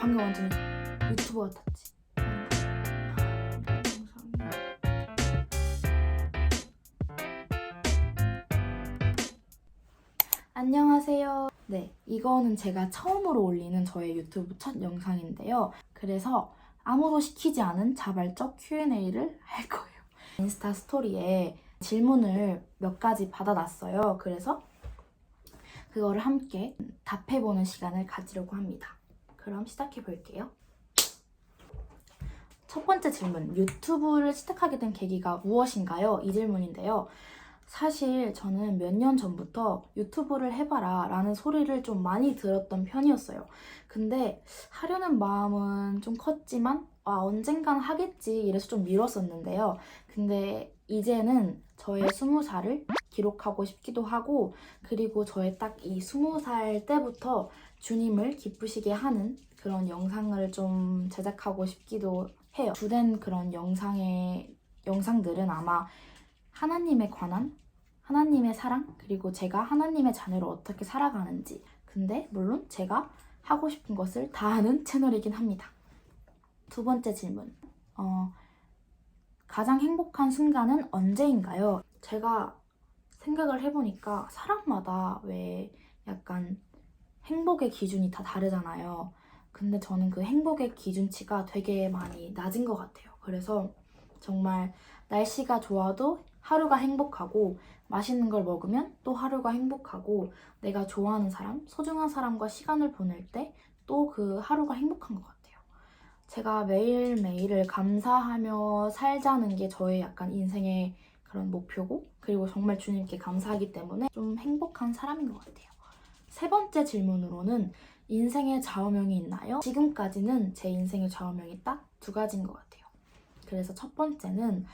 방금 완전 유튜버 같았지. 안녕하세요. 네, 이거는 제가 처음으로 올리는 저의 유튜브 첫 영상인데요. 그래서 아무도 시키지 않은 자발적 Q&A를 할 거예요. 인스타 스토리에 질문을 몇 가지 받아놨어요. 그래서 그거를 함께 답해보는 시간을 가지려고 합니다. 그럼 시작해 볼게요. 첫 번째 질문. 유튜브를 시작하게 된 계기가 무엇인가요? 이 질문인데요. 사실 저는 몇 년 전부터 유튜브를 해봐라 라는 소리를 좀 많이 들었던 편이었어요. 근데 하려는 마음은 좀 컸지만, 아, 언젠간 하겠지 이래서 좀 미뤘었는데요. 근데 이제는 저의 스무 살을 기록하고 싶기도 하고, 그리고 저의 딱 이 스무 살 때부터 주님을 기쁘시게 하는 그런 영상을 좀 제작하고 싶기도 해요. 주된 그런 영상의 영상들은 아마 하나님에 관한 하나님의 사랑 그리고 제가 하나님의 자녀로 어떻게 살아가는지 근데 물론 제가 하고 싶은 것을 다 하는 채널이긴 합니다. 두 번째 질문. 어, 가장 행복한 순간은 언제인가요? 제가 생각을 해보니까 사람마다 왜 약간 행복의 기준이 다 다르잖아요. 근데 저는 그 행복의 기준치가 되게 많이 낮은 것 같아요. 그래서 정말 날씨가 좋아도 하루가 행복하고 맛있는 걸 먹으면 또 하루가 행복하고 내가 좋아하는 사람, 소중한 사람과 시간을 보낼 때 또 그 하루가 행복한 것 같아요. 제가 매일매일을 감사하며 살자는 게 저의 약간 인생의 그런 목표고 그리고 정말 주님께 감사하기 때문에 좀 행복한 사람인 것 같아요. 세 번째 질문으로는 인생의 좌우명이 있나요? 지금까지는 제 인생의 좌우명이 딱 두 가지인 것 같아요. 그래서 첫 번째는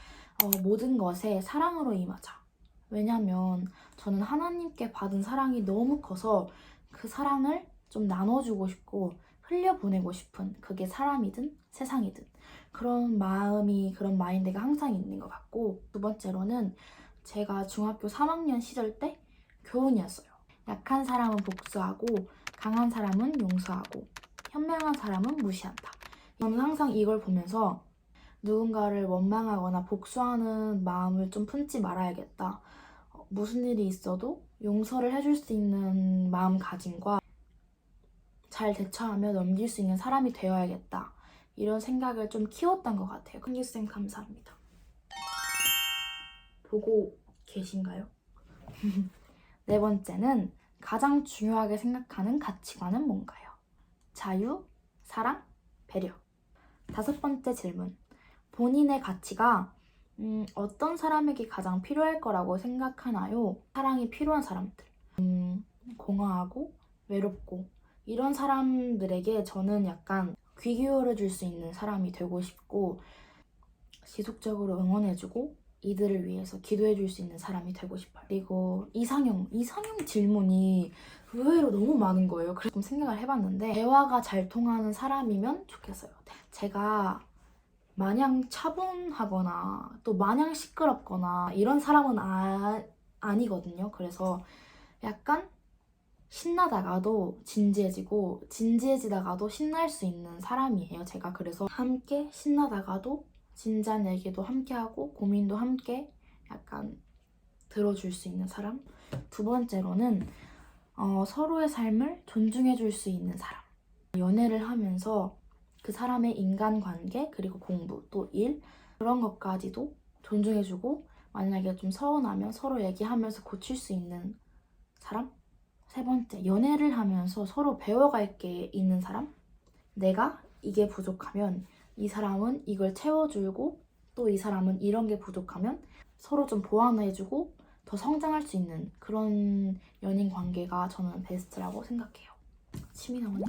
어, 모든 것에 사랑으로 임하자. 왜냐면 저는 하나님께 받은 사랑이 너무 커서 그 사랑을 좀 나눠주고 싶고 흘려보내고 싶은 그게 사람이든 세상이든 그런 마음이 그런 마인드가 항상 있는 것 같고 두 번째로는 제가 중학교 3학년 시절 때 교훈이었어요. 약한 사람은 복수하고 강한 사람은 용서하고 현명한 사람은 무시한다. 저는 항상 이걸 보면서 누군가를 원망하거나 복수하는 마음을 좀 품지 말아야겠다. 어, 무슨 일이 있어도 용서를 해줄 수 있는 마음가짐과 잘 대처하며 넘길 수 있는 사람이 되어야겠다. 이런 생각을 좀 키웠던 것 같아요. 큰유쌤 감사합니다. 보고 계신가요? 네 번째는 가장 중요하게 생각하는 가치관은 뭔가요? 자유, 사랑, 배려. 다섯 번째 질문. 본인의 가치가 음, 어떤 사람에게 가장 필요할 거라고 생각하나요? 사랑이 필요한 사람들. 음, 공허하고 외롭고 이런 사람들에게 저는 약간 귀 기울여 줄 수 있는 사람이 되고 싶고 지속적으로 응원해주고 이들을 위해서 기도해 줄 수 있는 사람이 되고 싶어요. 그리고 이상형, 이상형 질문이 의외로 너무 많은 거예요. 그래서 좀 생각을 해봤는데 대화가 잘 통하는 사람이면 좋겠어요. 제가 마냥 차분하거나 또 마냥 시끄럽거나 이런 사람은 아, 아니거든요. 그래서 약간 신나다가도 진지해지고 진지해지다가도 신날 수 있는 사람이에요. 제가 그래서 함께 신나다가도 진지한 얘기도 함께 하고 고민도 함께 약간 들어줄 수 있는 사람. 두 번째로는 어, 서로의 삶을 존중해 줄 수 있는 사람. 연애를 하면서 그 사람의 인간관계 그리고 공부 또 일 그런 것까지도 존중해주고 만약에 좀 서운하면 서로 얘기하면서 고칠 수 있는 사람 세 번째 연애를 하면서 서로 배워갈 게 있는 사람 내가 이게 부족하면 이 사람은 이걸 채워주고 또 이 사람은 이런 게 부족하면 서로 좀 보완해주고 더 성장할 수 있는 그런 연인 관계가 저는 베스트라고 생각해요. 침이 나오네.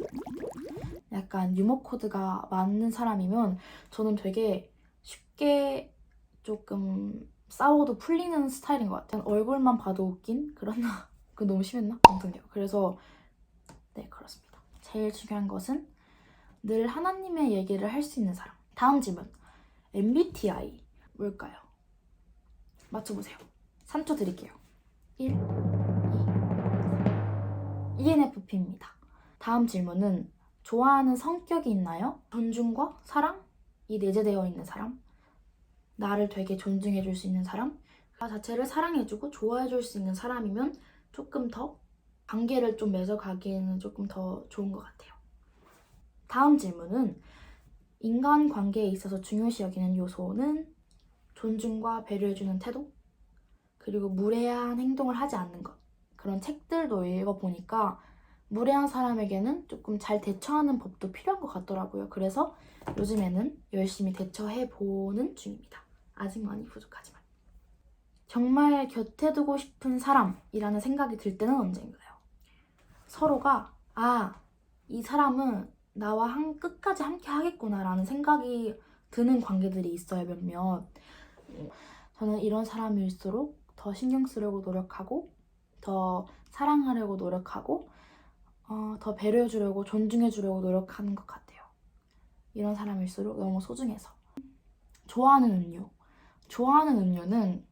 약간 유머 코드가 맞는 사람이면 저는 되게 쉽게 조금 싸워도 풀리는 스타일인 것 같아요. 얼굴만 봐도 웃긴 그런 그 너무 심했나? 아무튼요. 그래서 네 그렇습니다. 제일 중요한 것은 늘 하나님의 얘기를 할 수 있는 사람. 다음 질문. MBTI 뭘까요? 맞춰보세요. 3초 드릴게요. 1, 2, ENFP입니다. 다음 질문은 좋아하는 성격이 있나요? 존중과 사랑이 내재되어 있는 사람? 나를 되게 존중해줄 수 있는 사람? 나 자체를 사랑해주고 좋아해줄 수 있는 사람이면 조금 더 관계를 좀 맺어가기에는 조금 더 좋은 것 같아요. 다음 질문은 인간 관계에 있어서 중요시 여기는 요소는 존중과 배려해주는 태도, 그리고 무례한 행동을 하지 않는 것. 그런 책들도 읽어보니까 무례한 사람에게는 조금 잘 대처하는 법도 필요한 것 같더라고요. 그래서 요즘에는 열심히 대처해보는 중입니다. 아직 많이 부족하지만. 정말 곁에 두고 싶은 사람이라는 생각이 들 때는 언제인가요? 서로가, 아, 이 사람은 나와 한, 끝까지 함께 하겠구나라는 생각이 드는 관계들이 있어요, 몇몇. 저는 이런 사람일수록 더 신경 쓰려고 노력하고, 더 사랑하려고 노력하고, 어, 더 배려해주려고, 존중해주려고 노력하는 것 같아요. 이런 사람일수록 너무 소중해서. 좋아하는 음료. 좋아하는 음료는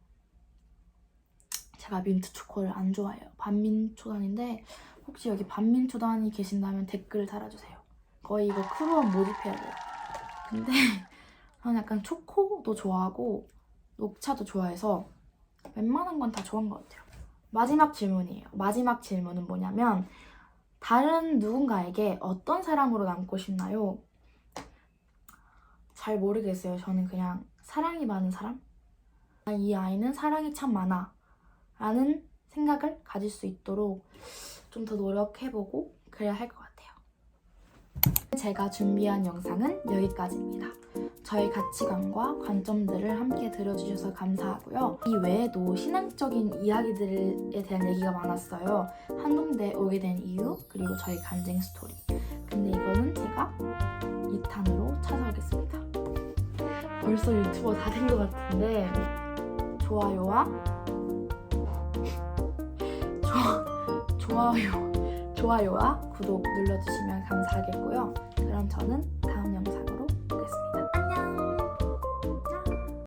제가 민트 초코를 안 좋아해요. 반민초단인데 혹시 여기 반민초단이 계신다면 댓글 달아주세요. 거의 이거 크루원 몰입해야 돼요. 근데 저는 약간 초코도 좋아하고 녹차도 좋아해서 웬만한 건 다 좋은 것 같아요. 마지막 질문이에요. 마지막 질문은 뭐냐면 다른 누군가에게 어떤 사람으로 남고 싶나요? 잘 모르겠어요. 저는 그냥 사랑이 많은 사람? 아, 이 아이는 사랑이 참 많아. 라는 생각을 가질 수 있도록 좀 더 노력해보고 그래야 할 것 같아요. 제가 준비한 영상은 여기까지입니다. 저의 가치관과 관점들을 함께 들어주셔서 감사하고요. 이 외에도 신앙적인 이야기들에 대한 얘기가 많았어요. 한동대 오게 된 이유, 그리고 저희 간증 스토리. 근데 이거는 제가 2탄으로 찾아오겠습니다. 벌써 유튜버 다 된 것 같은데 좋아요와 좋아요, 좋아요와 구독 눌러주시면 감사하겠고요. 그럼 저는